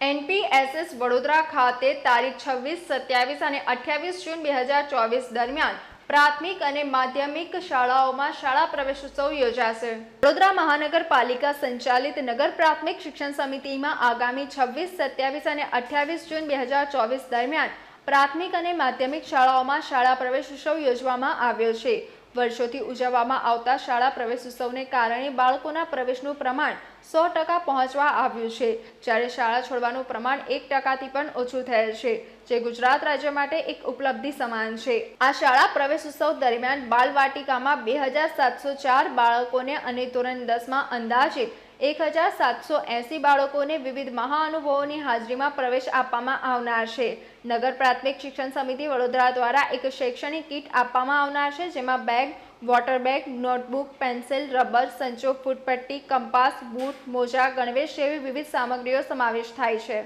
એનપીએસએસ વડોદરા ખાતે તારીખ છવ્વીસ, સત્યાવીસ અને અઠ્યાવીસ જૂન બે હજાર ચોવીસ દરમિયાન પ્રાથમિક અને માધ્યમિક શાળાઓમાં શાળા પ્રવેશોત્સવ યોજાશે. વડોદરા મહાનગરપાલિકા સંચાલિત નગર પ્રાથમિક શિક્ષણ સમિતિમાં આગામી છવ્વીસ, સત્યાવીસ અને અઠ્યાવીસ જૂન બે હજાર ચોવીસ દરમિયાન પ્રાથમિક અને માધ્યમિક શાળાઓમાં શાળા પ્રવેશોત્સવ યોજવામાં આવ્યો છે. વર્ષોથી ઉજવવામાં આવતા શાળા પ્રવેશ ઉત્સવને કારણે બાળકોના પ્રવેશનું પ્રમાણ સો ટકા પહોંચવા આવ્યું છે. જ્યારે શાળા છોડવાનું પ્રમાણ એક ટકાથી પણ ઓછું થયેલ છે, જે ગુજરાત રાજ્ય માટે એક ઉપલબ્ધિ સમાન છે. આ શાળા પ્રવેશ ઉત્સવ દરમિયાન બાલવાટિકામાં બે હજાર સાતસો ચાર બાળકોને અને ધોરણ દસમાં અંદાજિત એક હજાર સાતસો એંસી બાળકોને વિવિધ મહાઅનુભવોની હાજરીમાં પ્રવેશ આપવામાં આવનાર છે. નગર પ્રાથમિક શિક્ષણ સમિતિ વડોદરા દ્વારા એક શૈક્ષણિક કીટ આપવામાં આવનાર છે, જેમાં bag, water bag, notebook, pencil, rubber, સંચો, ફૂટપટ્ટી, કંપાસ, બૂટ, મોજા, ગણવેશ જેવી વિવિધ સામગ્રીઓ સમાવેશ થાય છે.